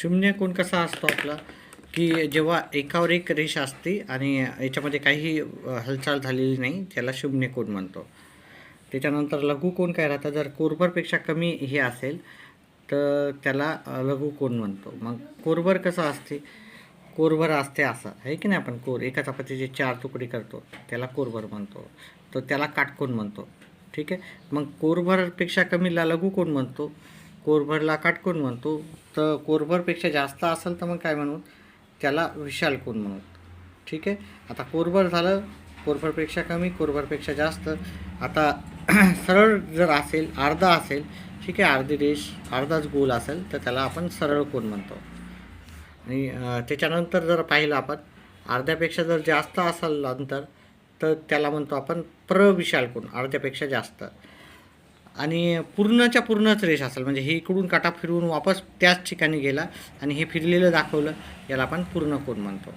शून्य कोण कसा असतो आपला? की जेव्हा एकावर एक रेष असते आणि याच्यामध्ये काही हालचाल झालेली नाही त्याला शून्य कोण म्हणतो. त्याच्यानंतर लघु कोण काय राहतं? जर कोरभरपेक्षा कमी हे असेल तर त्याला लघु कोण म्हणतो? मग कोरभर कसं असते? कोरभर असते असं. आहे की नाही आपण? कोर एका चपातीचे चार तुकडे करतो त्याला कोरभर म्हणतो. तर त्याला काटकोण म्हणतो. ठीक आहे? मग कोरभरपेक्षा कमीला लघु कोण म्हणतो? कोरभरला काटकोन म्हणतो तर कोरभरपेक्षा जास्त असेल तर मग काय म्हणू? त्याला विशाल कोण म्हणू? ठीक आहे? आता कोरभर झालं कोरभरपेक्षा कमी कोरभरपेक्षा जास्त. आता सरळ जर असेल अर्धा असेल ठीक आहे अर्धी रेष अर्धाच गोल असेल तर त्याला आपण सरळ कोण म्हणतो? आणि त्याच्यानंतर जर पाहिलं आपण अर्ध्यापेक्षा जर जास्त असेल अंतर तर त्याला म्हणतो आपण प्रविशाल कोण अर्ध्यापेक्षा जास्त. आणि पूर्णच्या पूर्णच रेष असेल. म्हणजे हे इकडून काटा फिरवून वापस त्याच ठिकाणी गेला आणि हे फिरलेलं दाखवलं याला आपण पूर्ण कोण म्हणतो.